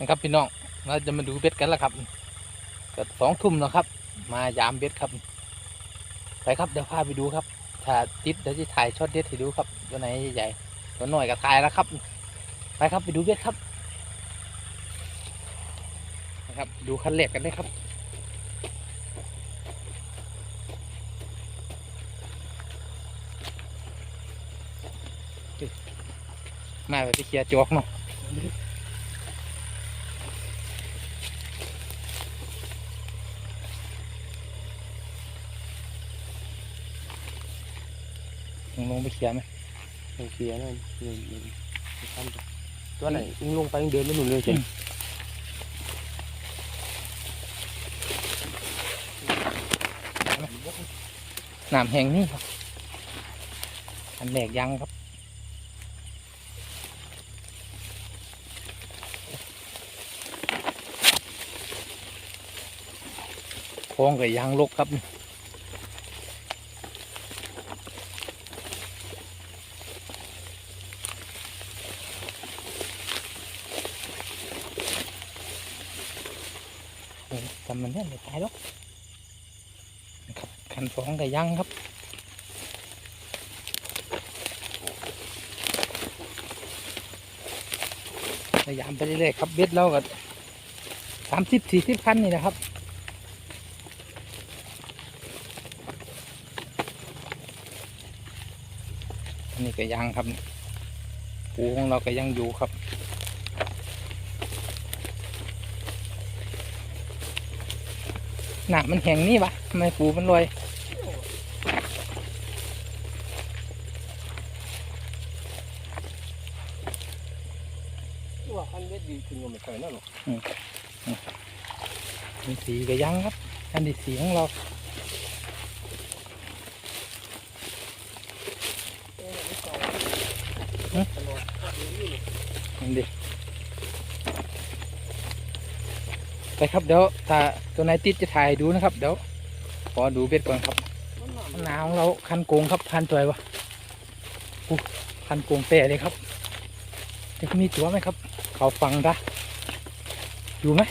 นะครับพี่น้องเราจะมาดูเบ็ดกันแล้วครับเกิดสองทุ่มแล้วครับ มายามเบ็ดครับ ไปครับเดี๋ยวพาไปดูครับ ถ้าติดเดี๋ยวจะถ่ายช็อตเด็ดให้ดูครับ ตัวไหนใหญ่ตัวหน้อยก็ถ่ายแล้วครับ ไปครับไปดูเบ็ดครับ นะครับ ดูคันแรกกันเลยครับมาไปเคลียร์จอกเนาะ งลงไปเคลียร์ไหมโอเคนั่นหนึ่งหนึ่งทำตัวตัวไหนยิงลงไปยังเดินไม่หนุนเลยเจ๊น้ำแห้งนี่ครับ อันแรกยังครับโค้งกับยางลกครับโจำมันเนี่ยไม่ตายหรอกนะครับขันสองกับยังครับพยายามไปเรื่อยๆครับเบ็ดเราก็สามสิบสี่สิบคันนี่นะครับอันนี้ก็ยังครับปูของเราก็ยังอยู่ครับ หนามันแห้งนี่วะทำไมปูมันลอยว่าคันเบ็ดดีถึงกับไม่เคยนั่นหรอกอันสีก็ยังครับ อันที่สีของเราอันดีไป ครับเดี๋ยวถ้าตัวไหนติดจะถ่ายให้ดูนะครับเดี๋ยวขอดูเบ็ดก่อนครับหนาของเราคันโกงครับพันตัววะอู้คันโกงแปะเลยครับจะมีตัวไหมครับ เขาฟังดะอยู่ไหม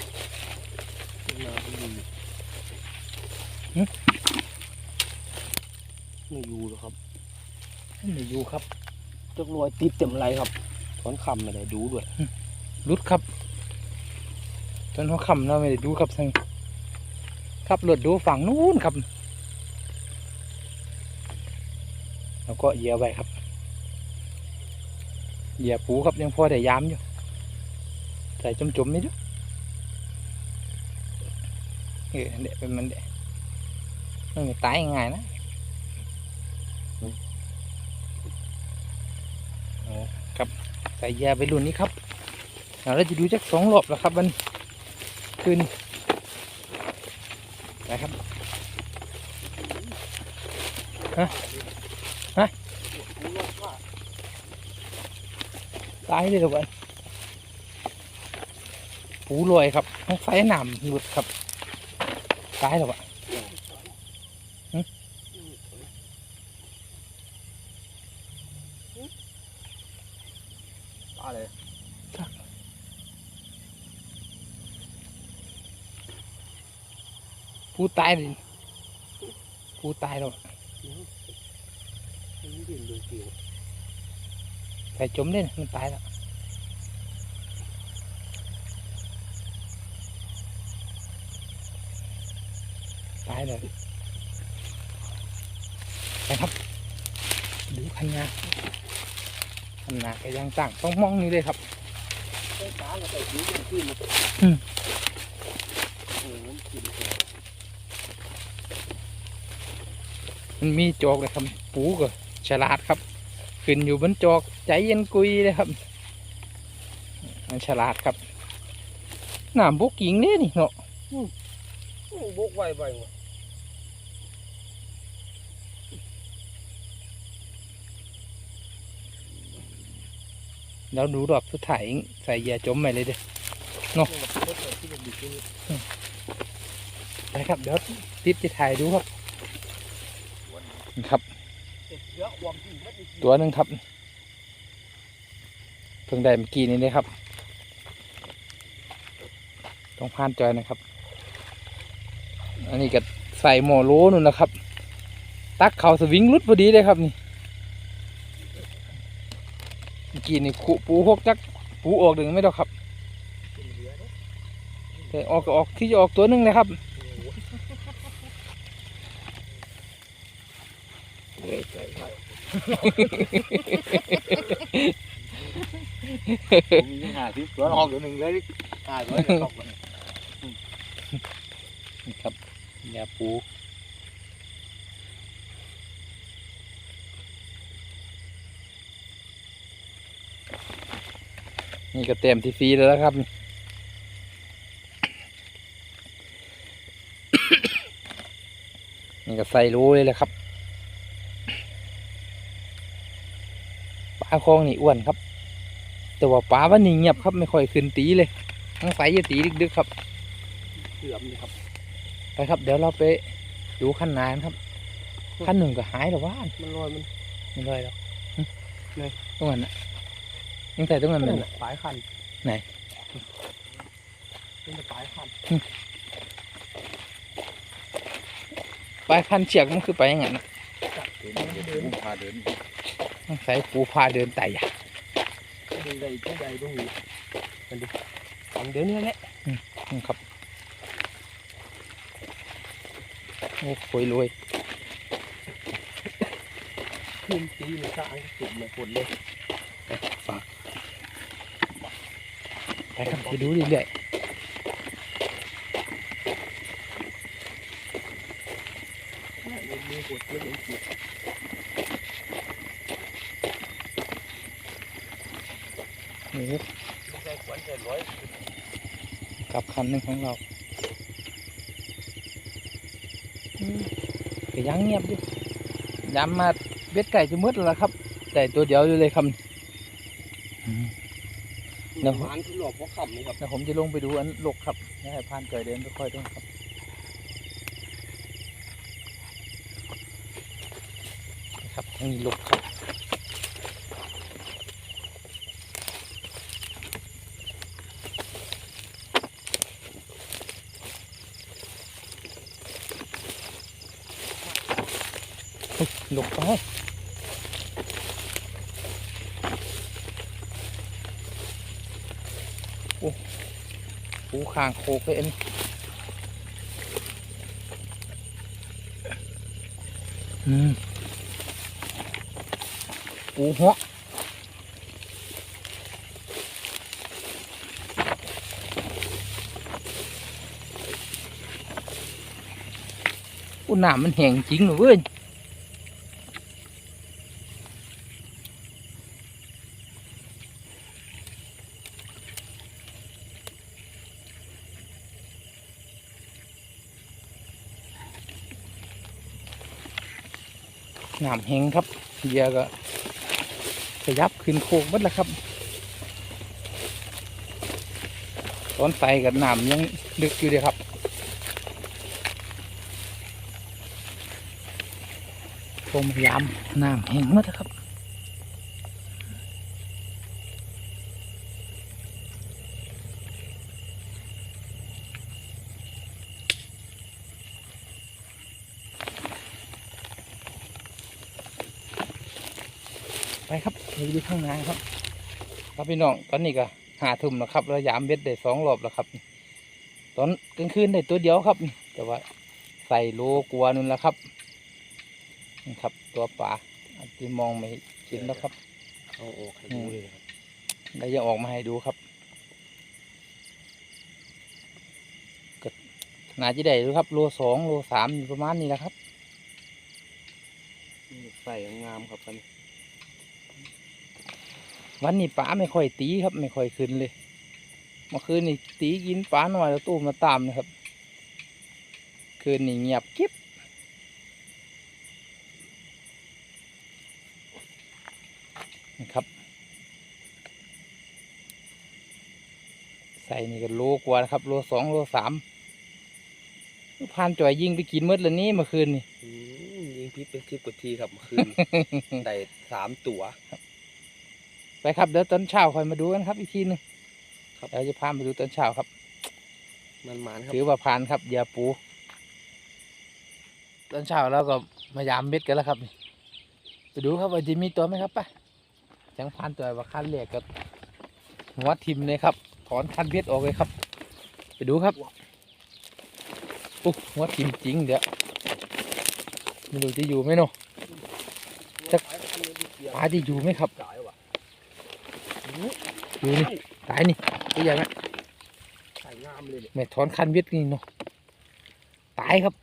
ไม่อยู่หรอกครับไม่อยู่ครับจักรอยติดเต็มไรครับถอนคำไม่ได้ดูด้วยรุดครับ จนหัวค่ำเราไม่ได้ดูครับสังครับรถดูฝั่งนู้นครับแล้วก็เหยียบไว้ครับเหยียบปูครับยังพอได้ยามอยู่ใส่จมๆนี่ด้วเออเด็เป็นมันเด็ไม่มีตายง่ายๆนะโอ้ครับใส่ยียบไปรุ่นนี้ครับเดี๋ยวเราจะดูจักสองรอบแล้วครับมัน ขึ้นนะครับฮะฮะตายเลยทุกคนปูลอยครับต้องใส่หนามหลุดครับตายแล้ววะ ตาเลย ปูตายเลยปูตายแล้วอะมันดิ่นดูสิวใส่จมเล่นมันตายแล้วตายเลยไปครับดูคันนาคันนาก็ยังตั้งต้องมองนี่เลยครับใส่ตาแล้วใส่ผิวมันขึ้นอืม โอ้โหกินเลย มันมีจอกเลยครับ ปูก็ฉลาดครับ ขึ้นอยู่บนจอกใจเย็นกุยเลยครับ มันฉลาดครับน้ำบุกหญิงเนี่ยนี่เนาะโอ้บกไวไวว่ะแล้วดูดอกสุดท้ายใส่เหยื่อจมไปเลยเด้อโอ้โหที่มันดิบนี่ไปครับ เดี๋ยวติดจะถ่ายดูครับนี่ ครับ ตัวหนึ่งครับ เพิ่งได้เมื่อกี้นี้เลยครับ ต้องพานจอยนะครับ อันนี้ก็ใส่หมอโลนู่นนะครับ ตักเขาสวิงรุดพอดีเลยครับนี่เมื่อกี้นี่ขุปูหกจักปูออกหนึ่งไม่ดอกครับแต่ออกก็ออกที่จะออกตัวหนึ่งเลยครับ ผ มีหาที่ตัวออกเดี๋ยวหนึ่งเลยหาตัวเดี๋ยวตกเนี่ครับยาปูนี่ก็เต็มทีฟรีแล้วครับนี่ก็ใส่รู้เลยแหละครับ ปลาคลองนี่อ้วนครับ แต่ว่าปลาวันนี้เงียบครับไม่ค่อยขึ้นตีเลยต้องใส่อยาตีดึกๆครับเสื่อมเลยครับ ไปครับ เดี๋ยวเราไปดูขั้นนานครับขั้นหนึ่งก็หายหรอวะมันลอยมันไม่เลยหรอกหึไหนตรงนั้นนะยังใส่ตรงนั้นนั่มันนแหละปลายคันไหนเป็นแต่ปลายคันปลายขั้นเชือกมันคือไปอย่างนั้นนะเดินพาเดิน ต้องใส่ปูพาเดินไต่อะดึงใดดึงใดตรงนี้มันดิทำเดี๋ยวนี้แหละนี่ครับโอ้โหรวยขึ้นตีมันสร้างสุดเลยฝนเลยไปครับไปดูเรื่อยมีมีฝนเยอะเลยจิต ๆนี่ครับใจขวัญใจร้อยกับคันหนึ่งของเราอืมก็ยังเงียบอยู่ย้ำมาเบ็ดไก่จะมืดแล้วล่ะครับ แต่ตัวเดียวอยู่เลยครับอืมเดี๋ยวมันคือหลอกเพราะขำนี่ครับเดี๋ยวผมจะลงไปดูอันลกครับนี่ให้พานเกิดเดินไปค่อยๆด้วยครับนะครับอันนี้ลกครับ เฮ้ยลกไปปูคางโคกเลยอันนี้อืมปูหัวอุน้ำมันแห้งจริงหรอเว้ย น้ำแห้งครับเบียอก็ขยับขึ้นโคกหมดแล้วครับ ตอนใส่กับน้ำยังลึกอยู่เลยครับผมพยายามน้ำแห้งหมดแล้วครับ ครับไปดูข้างในครับ ครับพี่น้องตอนนี้ก็หาทุ่มแล้วครับเรายามเบ็ดได้สองรอบแล้วครับ ตอนกลางคืนได้ตัวเดียวครับ แต่ว่าใส่โลกลัวนู่นแล้วครับนี่ครับ ตัวป่าอาจจะมองไม่เห็นแล้วครับเอาออกให้ดูเลยครับได้จะออกมาให้ดูครับก็น่าจะได้ดูครับ โลสองโลสามอยู่ประมาณนี้แหละครับใส่งามครับกัน วันนี้ปลาไม่ค่อยตีครับ ไม่ค่อยขึ้นเลยเมื่อคืนนี่ตีกินปลาหน่อยแล้วตู้มมาตามนะครับ คืนนี่เงียบกิ๊บนะครับใส่นี่ก็โลกว่านะครับโลสองโลสามพานจ่อยยิงไปกินหมืดแล้วนี้เมื่อคืนนี่อืมยิงพิษเป็นสิบกว่าทีครับเมื่อคืน ได้สามตัว ไปครับเดี๋ยวตอนเช้าค่อยมาดูกันครับอีกทีหนึงครับเดี๋ยวจะพามาดูตอนเช้าครับมันหมานครับถือว่าผ่านครับเหยาปูตอนเช้าเราก็มายามเบ็ดกันแล้วครับนี่ไปดูครับว่าจะมีตัวไหมครับป่ะจังผ่านตัวว่าคันเหล็กกับหัวทิมเลยครับ ถอนคันเบ็ดออกเลยครับ ไปดูครับโอ้หัวทิมจริงเดี๋ยวไม่รู้จะอยู่ไหมเนาะจะปลาจะอยู่ไหมครับ จ่ายว่ะอยู่นี่ตายนี่ตัวใหญ่ไหมใส่งามเลยเนี่ยแม่ถอนคันเบ็ดนี่เนาะตายครับ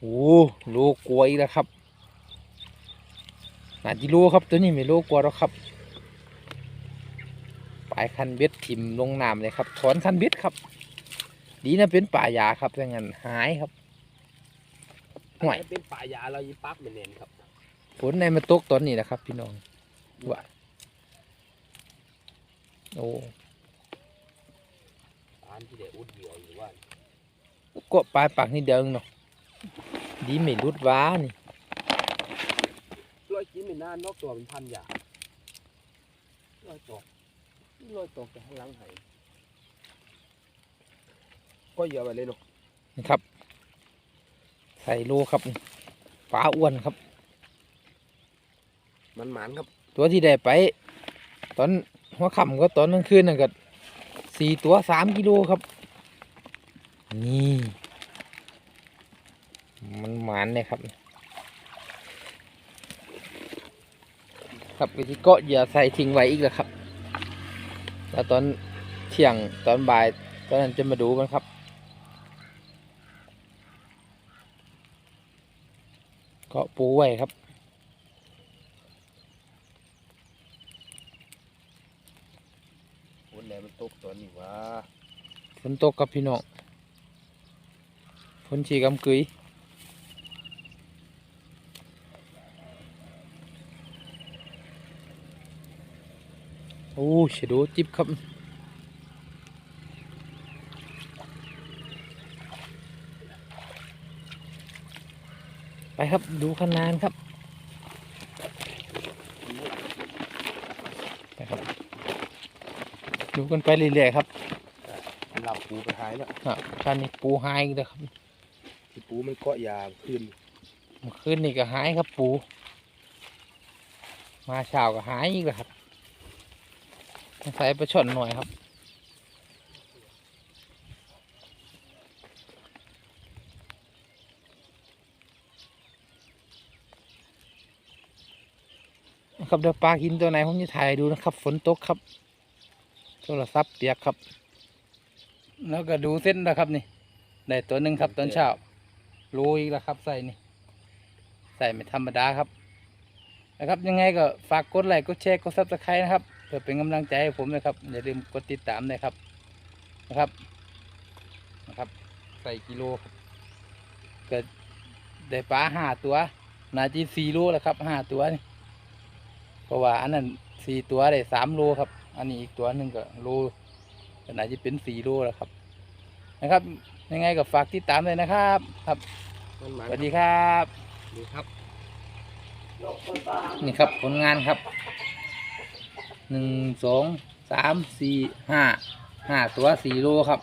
โอ้โลกลัวอีกแล้วครับนาจิโลครับตัวนี้ไม่โลกลัวหรอกครับปลายคันเบ็ดถิ่มลงน้ำเลยครับถอนคันเบ็ดครับ ดีนะเป็นป่ายาครับถ้างั้นหายครับห่วยอันนั้นเป็นป่ายาเรายิปั๊บเหมือนเนนครับฝนในมาตกตอนนี้นะครับ พี่น้อง ว่าโอ้ตานที่เด็อุดเหยื่ออยู่ว่าก็ปลายปากนี่เดียวเองเนาะดีไม่รุดว้านี่ร้อยกินไม่นานนอกตัวเป็นพันยาร้อยตอกร้อยตอกแต่ข้างหลังไหายก็เหยื่อไปเลยเนาะนะครับ ใส่โลครับปลาอ้วนครับ มันหมานครับ ตัวที่ได้ไป ตอนหัวค่ำก็ตอนกลางคืนนั่นก็สี่ตัวสามกิโลครับ นี่ มันหมานเลยครับ ครับวิธีเกาะเยื่อใส่ทิ้งไว้อีกแล้วครับ แล้วตอนเที่ยงตอนบ่ายตอนนั้นจะมาดูมันครับเกาะปูไว้ครับ คนแหลมัน ตกตัวนี้วะฝนตกกับพี่น้องฝนฉีกำกุยโอ้ชะโดูจิบครับไปครับดูขนานครับ ไปครับ ดู กันไปเรื่อยๆครับหลับปูไปหายแล้วอะการนี้ปูหายอีกแล้วครับที่ปูมันเกาะยาขึ้นเมื่อคืนนี่ก็หายครับปู มาเช้าก็หายอีกแล้วครับต้องใส่ประชดหน่อยครับนะครับเดี๋ยวปลากินตัวไหนผมจะถ่ายให้ดูนะครับ ฝนตกครับ โทรศัพท์เปียกครับ แล้วก็ดูเส้นนะครับนี่ได้ตัวหนึ่งครับตอนเช้ารู้อีกแล้วครับใส่นี่ใส่ไม่ธรรมดาครับนะครับยังไงก็ฝากกดไลค์กดแชร์กดซับสไครต์นะครับเพื่อเป็นกำลังใจให้ผมนะครับอย่าลืมกดติดตามนะครับนะครับนะครับ ใส่กิโลครับเกิดได้ปลาห้าตัวนาจีสี่โลแล้วครับห้าตัวนี่เพราะว่าอันนั้นสี่ตัวได้สามโลครับ อันนี้อีกตัวหนึ่งก็โลก็น่าจะเป็นสี่โลแล้วครับ นะครับ ยังไงก็ฝากติดตามเลยนะครับ ครับมันหมานสวัสดีครับดีครับ นี่ครับผลงานครับหนึ่งสองสามสี่ห้าห้าตัวสี่โลครับ